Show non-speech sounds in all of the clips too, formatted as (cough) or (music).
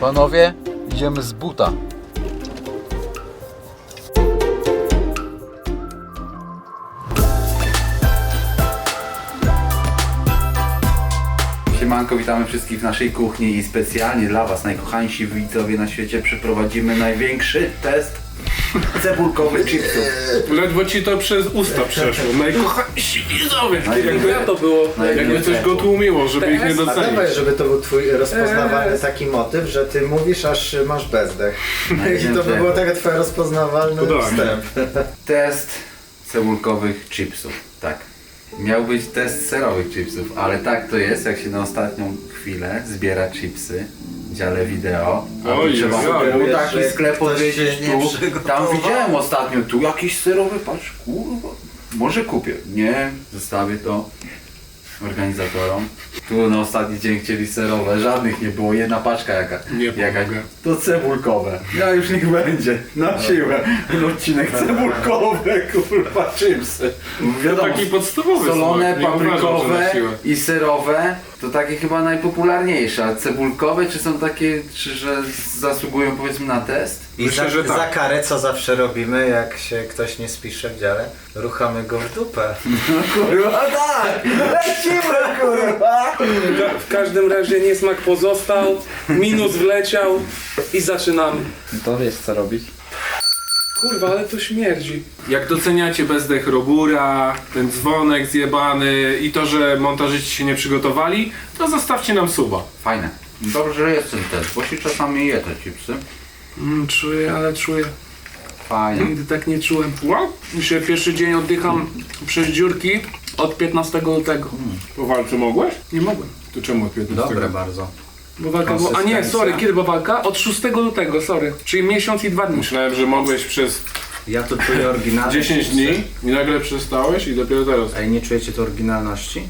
Panowie, idziemy z buta. Siemanko, witamy wszystkich w naszej kuchni i specjalnie dla Was, najkochańsi widzowie na świecie, przeprowadzimy największy test cebulkowych chipsów. Ledwo ci to przez usta przeszło. Najkochańsi widzowie. Jakby Ja to było. Jakby coś go tłumiło, żeby ich nie A docenić. dawaj, żeby to był twój rozpoznawalny taki motyw, że ty mówisz, aż masz bezdech. (laughs) I to by było taki twój rozpoznawalny Podoba mi się. wstęp. Test cebulkowych chipsów, tak. Miał być test serowych chipsów, ale tak to jest, jak się na ostatnią chwilę zbiera chipsy w dziale wideo. a Oj, trzeba oj, oj, taki że sklep ktoś odwiedzić się nie tu. przygotował. Tam widziałem ostatnio, tu jakiś serowy, patrz, kurwa. Może kupię. Nie, zostawię to organizatorom. Tu na ostatni dzień chcieli serowe, żadnych nie było, jedna paczka jaka. Nie jaka pomogę. To cebulkowe. Ja już niech będzie. Na siłę. Ten odcinek (laughs) cebulkowe, kurwa, chipsy. Wiadomo, Taki podstawowy solone, smak, nie uważam, że paprykowe siłę. i serowe to takie chyba najpopularniejsze. A cebulkowe czy są takie, czy że zasługują powiedzmy na test? I Myślę, za, że tak. za karę, co zawsze robimy, jak się ktoś nie spisze w dziale, ruchamy go w dupę. Kurwa (laughs) tak! Lecimy kurwa! W każdym razie niesmak pozostał, minus wleciał i zaczynamy. To wiesz co robić. Kurwa, ale to śmierdzi. Jak doceniacie bezdech Robura, ten dzwonek zjebany i to, że montażyści się nie przygotowali, to zostawcie nam suba. Fajne. Dobrze, że jest ten test, bo się czasami je te chipsy. Mm, czuję, ale czuję. Fajne. Nigdy tak nie czułem. Wow. Dzisiaj pierwszy dzień oddycham przez dziurki od 15 lutego. Po walce mogłeś? Nie mogłem. To czemu od 15? Dobre bardzo. Bo walka była... A nie, sorry, kiedy była walka? Od 6 lutego, sorry. Czyli miesiąc i dwa dni. Myślałem, że mogłeś przez Ja tu czuję oryginalność. 10 dni i nagle przestałeś i dopiero teraz. Ej, nie czujecie tu oryginalności?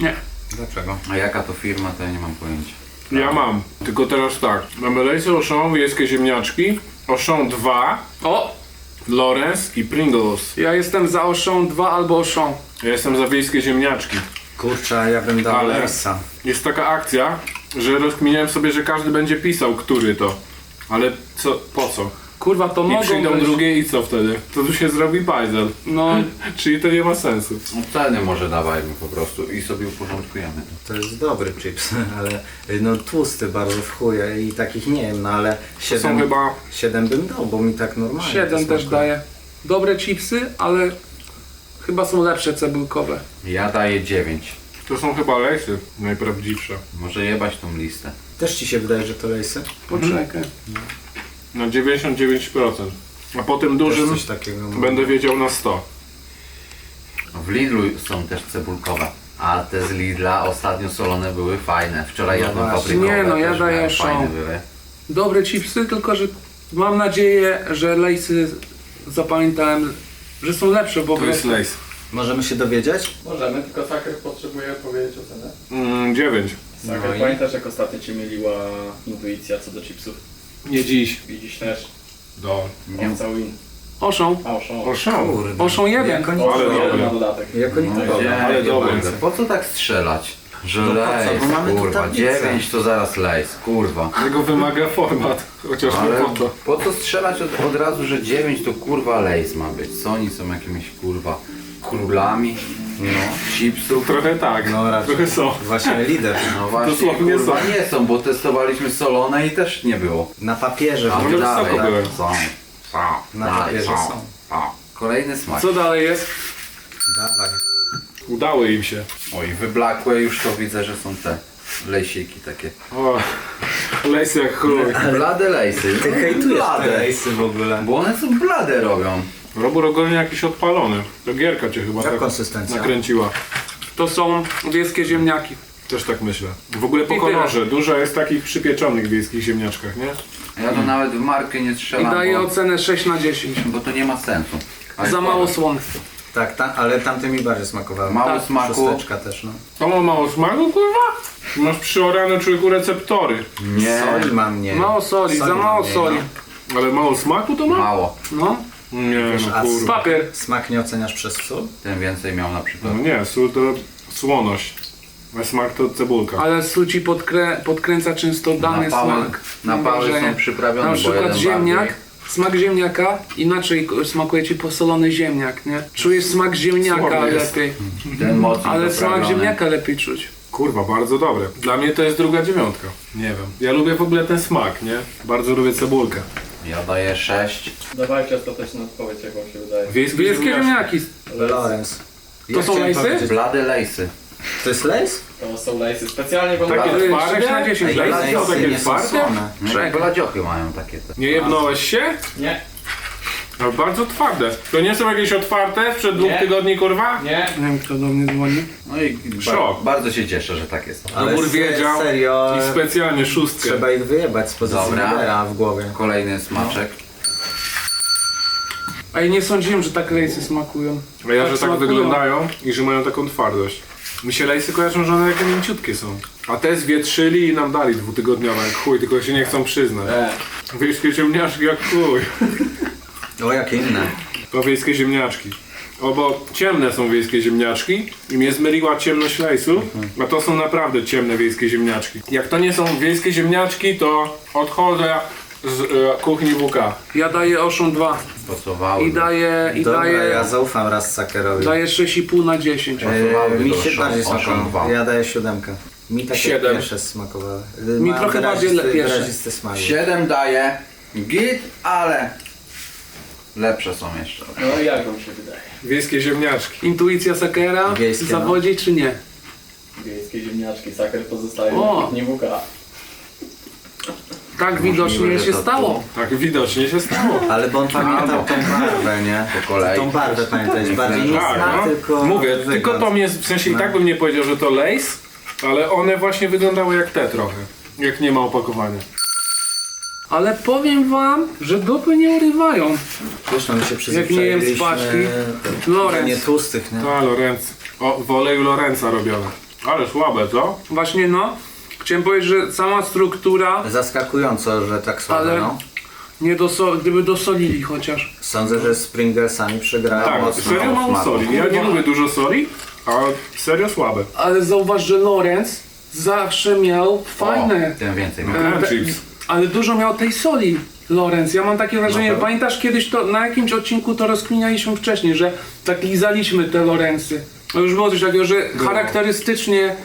Nie. Dlaczego? A jaka to firma, to ja nie mam pojęcia. Ja mam, tylko teraz tak. Mamy lejsy Auchan, wiejskie ziemniaczki, Auchan 2, O! Lorenz i Pringles. Ja jestem za Auchan 2 albo Auchan. Ja jestem za wiejskie ziemniaczki. Kurczę, ja bym dał Ale-. Jest taka akcja, że rozkminiałem sobie, że każdy będzie pisał, który to. Ale co, po co? Kurwa, to I mogą przyjdą być. drugie i co wtedy? To tu się zrobi bajzel. No, (laughs) Czyli to nie ma sensu. No ceny może dawajmy po prostu i sobie uporządkujemy. To jest dobry chips, (laughs) ale no tłusty bardzo w chuje i takich nie wiem, no ale To są 7, chyba... 7 bym dał, bo mi tak normalnie 7 to też smakuje. daje. Dobre chipsy, ale chyba są lepsze cebulkowe. Ja daję 9. To są chyba lejsy najprawdziwsze. Może jebać tą listę. Też ci się wydaje, że to Lejsy? Poczekaj. Na 99%. A po tym Też dużym coś takiego. mam. będę wiedział na 100. W Lidlu są też cebulkowe. A te z Lidla ostatnio solone były fajne. Wczoraj No jadłem właśnie. paprykowe. Nie, no ja też daję miałem szał. Fajne były. Dobre chipsy, tylko że mam nadzieję, że lejsy zapamiętałem, że są lepsze, bo To jest lejs. Możemy się dowiedzieć? Możemy, tylko Saker potrzebuje powiedzieć ocenę. Mm, 9. Saker, No i- pamiętasz jak ostatnio cię myliła intuicja co do chipsów? Nie dziś. Widzisz też, Do. nie cały win. Oszą. A, oszą. Proszę. Kurde. Oszą jeden. Jak oni Ale to dobre. Jeden na dodatek. Jak oni to No, robią? Nie, ale nie dobre. będę. Po co tak strzelać? Że No po co? lejs, Bo mamy tu kurwa, tablicę. 9 to zaraz lejs, kurwa. Tego wymaga format. Chociaż nie Ale po to. po co strzelać od, od razu, że 9 to kurwa lejs ma być? Co oni są jakimiś kurwa królami? No, chipsów? Trochę tak. No raczej. Trochę są. Właśnie lider. No (laughs) właśnie, Dosłownie kurwa są. nie są, bo testowaliśmy solone i też nie było. Na papierze. A w- dalej wysoko były. są. Są. Na dalej papierze są. są. Kolejny smak. Co dalej jest? Dawaj. Udało im się. Oj, wyblakłe już to widzę, że są te lejsiki takie. O, lejsy jak chuj. (laughs) Blade lejsy. Ty hejtujesz te blade. Lejsy w ogóle. Bo one są blade robią. Robur ogólnie jakiś odpalony. To gierka cię chyba tak konsystencja? nakręciła. To są wiejskie ziemniaki. Też tak myślę. W ogóle po I tyle. kolorze. Dużo jest takich przypieczonych w wiejskich ziemniaczkach, nie? Ja to nawet w markę nie I strzelam, daję bo, ocenę 6 na 10. bo to nie ma sensu. Ale Za mało słony. Tak, ta, ale tamte mi bardziej smakowały. Mało Tak, smaku. Szósteczka też, no. To ma mało smaku, kurwa? Masz przeorane człowieku receptory. Nie, Soli ma mniej. Mało soli, za ma mało mniej, soli. no. Ale mało smaku to ma? mało. No, Nie, no a kurwa. papier. Smak nie oceniasz przez sól? Ten więcej miał na przykład. No nie, sól to słoność. A smak to cebulka. Ale sól ci podkrę, podkręca często dany Napały- smak. Mam napały są przyprawione, Na bo przykład jeden ziemniak, bardziej. Smak ziemniaka inaczej smakuje ci posolony ziemniak, nie? Czujesz smak ziemniaka Słodny jest. lepiej. Ten mocno Ale smak doprawiony. ziemniaka lepiej czuć. Kurwa, bardzo dobre. Dla mnie to jest druga dziewiątka. Nie wiem. Ja lubię w ogóle ten smak, nie? Bardzo lubię cebulkę. Ja daję 6. Dawajcie ostateczną odpowiedź, jak wam się wydaje. Wiejskie, Wiejskie ziemniaki. Lorenz. To są lejsy? Blade lejsy. To jest lejs? To są lejsy specjalnie wam Takie Ale twarde? 6 na 10 Ej, lejsy lejsy. są takie nie są twarde? słone. No jak bladziochy mają takie te. Nie jebnąłeś się? Nie, Ale bardzo twarde. To nie są jakieś otwarte sprzed dwóch Nie. tygodni, kurwa? nie. Nie wiem kto do mnie dzwoni. No i Szok. ba- bardzo się cieszę, że tak jest. Ale Dobór se- wiedział serio, i specjalnie szóstkę. trzeba ich wyjebać z pozycji Dobra. lidera w głowie. Kolejny smaczek. Ja nie sądziłem, że tak lejsy smakują. A ja, że tak smakują. wyglądają i że mają taką twardość. Mi się lejsy kojarzą, że one takie mięciutkie są. A te zwietrzyli i nam dali dwutygodniowe jak chuj, tylko się nie chcą przyznać. E, Wiejskie ziemniaczki jak chuj. O, jakie inne. To wiejskie ziemniaczki. O, bo ciemne są wiejskie ziemniaczki i mnie zmyliła ciemność lejsu, a to są naprawdę ciemne wiejskie ziemniaczki. Jak to nie są wiejskie ziemniaczki, to odchodzę z e, kuchni WK. Ja daję Ocean 2 Stosowały. i daję, i Dobra, daję, ja zaufam raz Sakerowi. daję 6,5 na 10. E, mi się Ocean- bardziej smakowało. Ja daję siódemkę. Mi takie Siedem. pierwsze smakowały. Mi Ma trochę bardziej wyrazisty- le- pierwsze. wyrazisty smak. 7 daję. Git, ale lepsze są jeszcze. no i jak wam się wydaje? Wiejskie ziemniaczki. Intuicja Sakera Wiejskie, no. zawodzi czy nie? Wiejskie ziemniaczki, saker pozostaje O. w kuchni WK. Tak widocznie że się to stało. Tak widocznie się stało. (laughs) Ale bo on pamiętał tą barwę, nie? Po kolei. Tą barwę pamiętać. Bardziej nie Tak, no. tylko Mówię, wygląd. tylko to mnie, w sensie i tak bym nie powiedział, że to lejs, ale one właśnie wyglądały jak te trochę. Jak nie ma opakowania. Ale powiem wam, że dupy nie urywają. No my się Jak nie jem z paczki. Lorenz. nie tłustych, nie? Ta Lorenz. O, w oleju Lorenza robione. Ale słabe, co? Właśnie no, chciałem powiedzieć, że sama struktura Zaskakująco, że tak słabo, Ale- no. nie doso gdyby dosolili chociaż. Sądzę, że z Pringlesami przegrałem Tak, mocno. serio mało smaku. soli. Ja nie lubię dużo soli, a serio słabe. Ale zauważ, że Lorenz zawsze miał fajne. O, tym więcej. e, miał. Crunch te- chips. ale dużo miał tej soli. Lorenz, ja mam takie wrażenie, tak. pamiętasz kiedyś to na jakimś odcinku to rozkminialiśmy wcześniej, że tak lizaliśmy te Lorenzy. To już było coś takiego, że charakterystycznie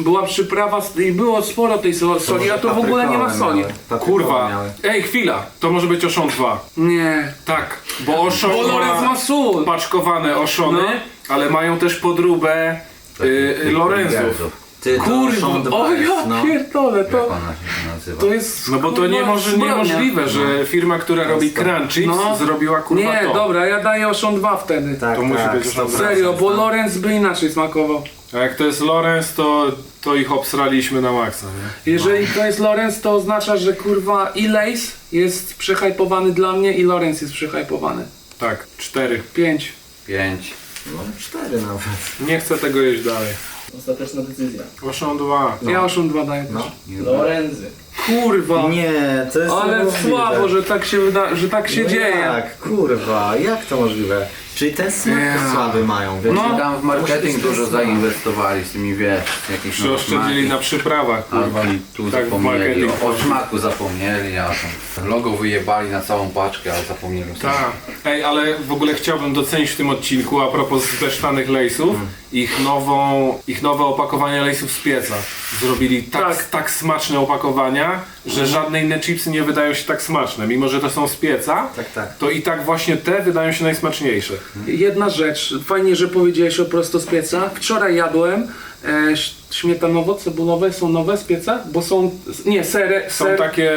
była przyprawa z- i było sporo tej so- soli, a tu w ogóle nie ma Paprykowe soli. miały, paprykowe Kurwa. miały. Ej, chwila. To może być Oszon 2. Nie. Tak, bo Oszon Bo Lorenz ma sól. paczkowane Oszony, No. ale mają też podróbę y, y, Lorenzów. Ty, to Kurwa, dwa o ja no. pierdolę, Jak to, ona się nazywa? to jest No bo to kurwa, niemoż, zbrodnia. niemożliwe, że firma, która robi crunch chips, No. zrobiła kurwa Nie, to. dobra, ja daję Ocean 2 wtedy. Tak, To musi tak, być 100%, Serio, bo no. Lorenz by inaczej smakował. A jak to jest Lorenz, to, to ich obsraliśmy na maksa, nie? Jeżeli to jest Lorenz, to oznacza, że kurwa i Lace jest przehypowany dla mnie i Lorenz jest przehypowany. Tak, cztery. 5. 5. No cztery nawet. Nie chcę tego jeść dalej. Ostateczna decyzja. Oszą dwa. Ja Ocean 2 daję No. też. Lorenzy. Kurwa. Nie, to jest Ale niemożliwe. słabo, że tak się wyda, że tak się no dzieje. Jak? Kurwa, jak to możliwe? Czyli ten smak słaby mają, wiesz? No. Tam w marketing dużo zainwestowali z tymi, wiesz, jakieś smaki. na przyprawach, kurwa. A i tu Tak zapomnieli, o, o smaku zapomnieli, a tam logo wyjebali na całą paczkę, ale zapomnieli. Tak. Ej, ale w ogóle chciałbym docenić w tym odcinku, a propos zbesztanych lejsów, ich nową, ich nowe opakowanie lejsów z pieca. Zrobili tak, Tak. tak. smaczne opakowania, że żadne inne chipsy nie wydają się tak smaczne. Mimo, że to są z pieca, Tak, tak. to i tak właśnie te wydają się najsmaczniejsze. Jedna rzecz, fajnie, że powiedziałeś o prosto z pieca. Wczoraj jadłem e, śmietanowo-cebulowe, są nowe z pieca, bo są, nie, sery, Są ser, takie...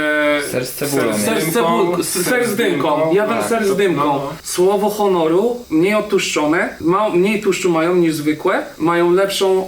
Ser z cebulą, ser z, cebulką, ser z dymką. Jadłem Tak, ser z dymką. no, no. Słowo honoru, mniej otłuszczone, ma, mniej tłuszczu mają niż zwykłe, mają lepszą e,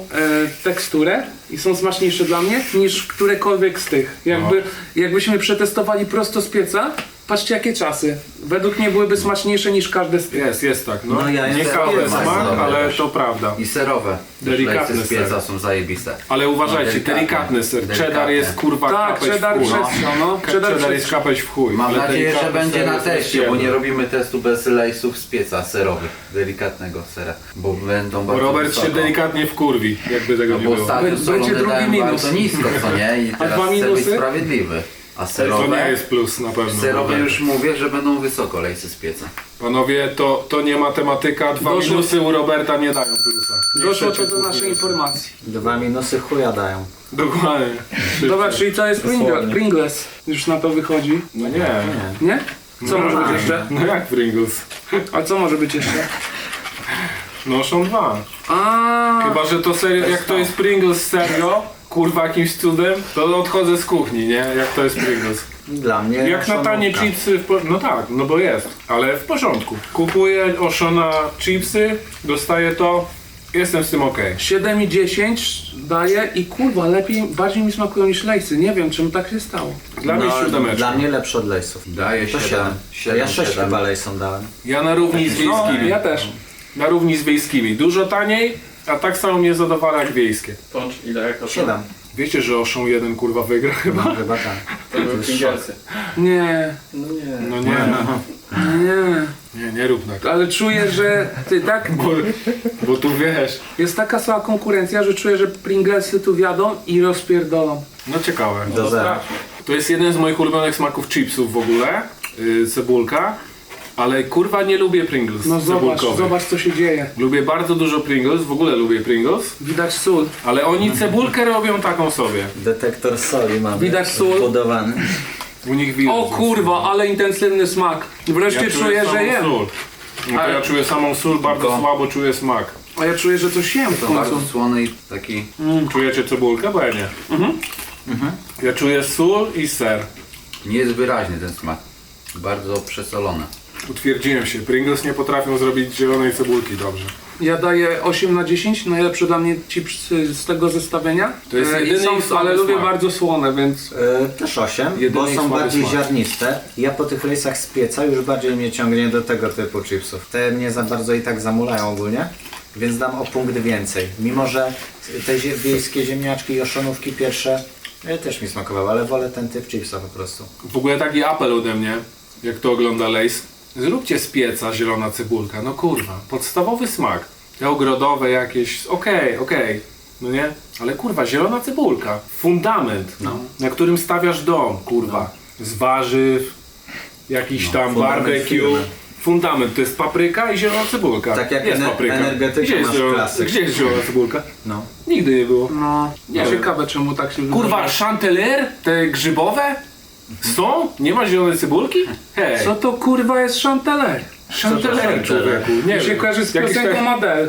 teksturę i są smaczniejsze dla mnie niż którekolwiek z tych. Jakby, No. Jakbyśmy przetestowali prosto z pieca, Patrzcie jakie czasy. Według mnie byłyby smaczniejsze niż każde z tych. Jest, jest tak. No, No ja nie jestem pewien, smak, ale to prawda. I serowe. Delikatny Delikatne z pieca ser. są zajebiste. Ale uważajcie, No, delikatne. delikatny ser. Delikatne. Cheddar jest kurwa Tak, kapeć cheddar w chuj. przestrzał, no. Cheddar, Cheddar jest przestrzał. kapeć w chuj. Mam ale nadzieję, że delikatny będzie ser na jest teście, bo przyjemny. nie robimy testu bez lejsów z pieca serowych. Delikatnego sera. Bo będą bardzo Robert się wysoko. delikatnie wkurwi, jakby tego No nie bo było. ostatnio Będzie drugi dałem minus. bardzo nisko, co nie? I teraz dwa chcę być minusy? sprawiedliwy. A To serowe, nie jest plus na pewno. serowe już mówię, że będą wysoko lejsy z pieca. Panowie, to, to nie matematyka. Dwa Doszło- minusy u Roberta nie dają plusa. Nie Doszło to do dwóch naszej minusów. informacji. Dwa minusy chuja dają. Dokładnie. Dobra, czyli to jest Pringle. Pringles. Już na to wychodzi. No nie. Nie? Co może być jeszcze? No jak Pringles? A co może być jeszcze? Noszą dwa. A, Chyba, że to serio, jak to jest Pringles serio, kurwa jakimś cudem, to odchodzę z kuchni, nie? Jak to jest Pringles. Dla mnie Jak na tanie chipsy, w po... no tak, no bo jest, ale w porządku. Kupuję Oshona chipsy, dostaję to, jestem z tym okej. 7 i 10 daje i kurwa, lepiej, bardziej mi smakują niż lejsy. Nie wiem, czemu tak się stało. Dla mnie No, siódemeczka. Dla mnie lepszy od lejsów. Daję To 7. 7. 7 Ja 6 chyba lejsom dałem. Ja na równi z No, wiejskimi. ja też. Na równi z wiejskimi. Dużo taniej, a tak samo mnie zadowala jak wiejskie. Pącz ile jako 7. Wiecie, że Oshon jeden kurwa wygra chyba? No, chyba tak. To były. Nie, No nie. No nie, nie. nie, nie rób tak. Ale czuję, że ty tak. Bo, bo tu wiesz, Jest taka słaba konkurencja, że czuję, że Pringlesy tu wiadą i rozpierdolą. no ciekawe. Do zera. sprawdźmy. To jest jeden z moich ulubionych smaków chipsów w ogóle, yy, cebulka, ale kurwa nie lubię Pringles No zobacz, cebulkowych. zobacz co się dzieje. Lubię bardzo dużo Pringles, w ogóle lubię Pringles, Widać sól. ale oni cebulkę robią taką sobie. Detektor soli mamy. Widać sól. Budowany. U nich widać. O kurwa, ale intensywny smak. Wreszcie czuję, że samą jem. Sól. No to Ale- ja czuję samą sól, bardzo Tylko- słabo czuję smak. A ja czuję, że coś jem w To końcu. bardzo słony i taki... Czujecie cebulkę? Bo ja nie. Mhm. Ja czuję sól i ser. Nie jest wyraźny ten smak. Bardzo przesolony. Utwierdziłem się. Pringles nie potrafią zrobić zielonej cebulki dobrze. Ja daję 8 na 10, najlepszy dla mnie chipsy z tego zestawienia. To jest E, i jedyny są, słaby Ale lubię smak. bardzo słone, więc E, też 8, Jedyny bo ich są słaby bardziej smak. ziarniste. Ja po tych lejsach z pieca już bardziej mnie ciągnie do tego typu chipsów. Te mnie za bardzo i tak zamulają ogólnie, więc dam o punkt więcej. Mimo, że te zie- wiejskie ziemniaczki i oszonówki pierwsze e, też mi smakowały, ale wolę ten typ chipsa po prostu. W ogóle taki apel ode mnie, jak to ogląda Lace. Zróbcie z pieca zielona cebulka. No kurwa, podstawowy smak. Te ogrodowe jakieś, okej, okej. No nie? Ale kurwa, zielona cebulka. Fundament, No. na którym stawiasz dom, kurwa. Z warzyw, jakiś tam fundament barbecue. firmy. Fundament to jest papryka i zielona cebulka. Tak jak jest ener- papryka. energetyka Gdzie jest, masz zielona, klasyk. gdzie jest zielona cebulka? No. Nigdy nie było. no, Nie ciekawe czemu tak się Kurwa, chanteler? Te grzybowe? Są? Nie ma zielonej cebulki? Hej. Co to kurwa jest chanteler? Chanteler, człowieku. Nie Mi się wiem. kojarzy z Jakiś piosenką tak- Adele.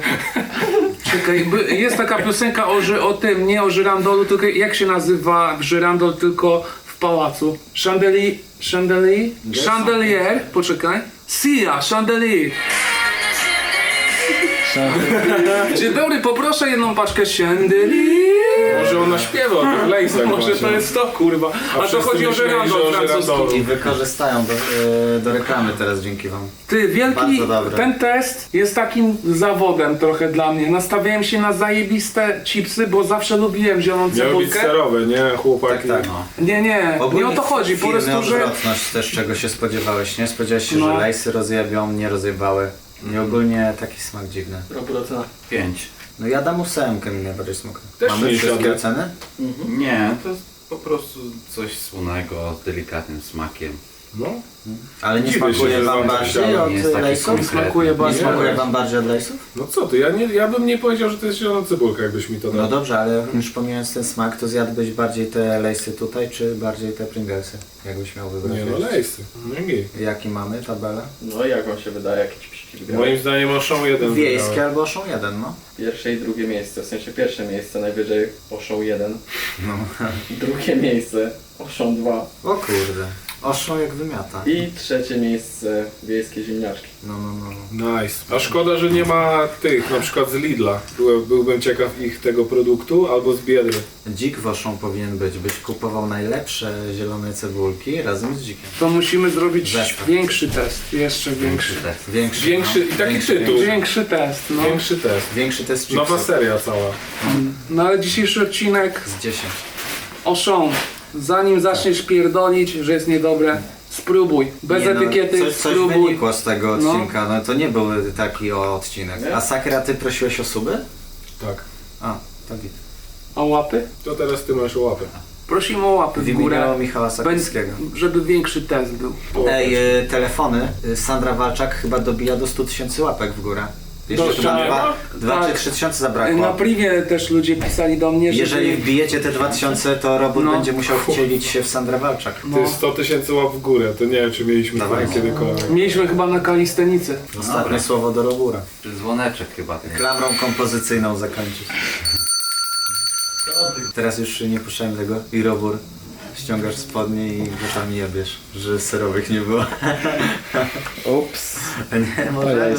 (laughs) Czekaj, by- jest taka piosenka o, ży- o tym, nie o żyrandolu, tylko jak się nazywa żyrandol tylko w pałacu? Chandelier, chandelier, chandelier, poczekaj. Sia, chandelier. Dzień (laughs) dobry, poproszę jedną paczkę chandelier. Może ona śpiewa o tych lejsach Może to jest to, kurwa. A, to wszyscy chodzi o myśleli, że o francuski. I wykorzystają do, e, do reklamy teraz dzięki wam. Ty, wielki, Bardzo dobre. ten test jest takim zawodem trochę dla mnie. Nastawiałem się na zajebiste chipsy, bo zawsze lubiłem zieloną Miały być cebulkę. serowe, nie chłopaki? Tak, tak. No. Nie, nie, nie o to chodzi, po firmy prostu, że... odwrotność też czego się spodziewałeś, nie? Spodziewałeś się, No. że lejsy rozjebią, nie rozjebały. I ogólnie taki smak dziwny. Robert ocena. 5. No ja dam ósemkę, mi najbardziej smakuje. Też Mamy nie wszystkie siadł. oceny? Nie, to jest po prostu coś słonego z delikatnym smakiem. No. Ale nie Dziwię się, smakuje że wam tak bardziej siadło. od Nie jest taki lejsów? konkretny. Smakuje Nie bardzo. smakuje wam bardziej od lejsów? No co ty, ja, nie, ja bym nie powiedział, że to jest zielona cebulka, jakbyś mi to dał. No dobrze, ale już pomijając ten smak, to zjadłbyś bardziej te lejsy tutaj, czy bardziej te Pringlesy? Jakbyś miał wybrać? nie no, lejsy. No i git. Jaki mamy tabelę? No i jak wam się wydaje, jakie ci wygrały? Moim zdaniem Oszą jeden Wiejskie albo Oszą 1, no. Pierwsze i drugie miejsce, w sensie pierwsze miejsce najwyżej Oszą 1, no. drugie miejsce Oszą 2, O kurde. Oszą jak wymiata. I trzecie miejsce wiejskie ziemniaczki. No, no, no. Nice. A szkoda, że nie ma tych, na przykład z Lidla. Byłem, byłbym ciekaw ich tego produktu, albo z Biedry. Dzik woszą powinien być, byś kupował najlepsze zielone cebulki razem z dzikiem. To musimy zrobić Zestaw. większy test, jeszcze większy. test. Większy, Większy- no. i taki większy, tytuł. Większy, test, no. Większy test. większy test Nowa chipsów. seria cała. No ale dzisiejszy odcinek Z 10. Oszą, zanim zaczniesz pierdolić, że jest niedobre, spróbuj. Bez Nie, no, etykiety, coś, coś spróbuj. wynikło z tego No. odcinka, no. to nie był taki o odcinek. Nie? A Sakra, ty prosiłeś o suby? Tak. A, to git. A łapy? To teraz ty masz łapę. Prosimy o łapy W w imieniu górę, Michała Sakiewskiego. żeby większy test był. Ej, y, telefony. Y, Sandra Walczak chyba dobija do 100 tysięcy łapek w górę. Jeszcze Dobrze, chyba dwa, dwa Tak. czy trzy tysiące Na zabrakło. privie też ludzie pisali do mnie, że Jeżeli wbijecie te 2000, to robot No. będzie musiał wcielić się w Sandra Walczak. no, Ty 100 tysięcy łap w górę, to nie wiem czy mieliśmy Dawaj. to kiedykolwiek. mieliśmy chyba na kalistenicy. Ostatnie Dobra. słowo do Robura. Dzwoneczek chyba. ten. Klamrą kompozycyjną zakończyć. Teraz już nie puszczałem tego i Robur. Ściągasz spodnie i go tam jebiesz, że serowych nie było. Ups. (laughs) Nie, może.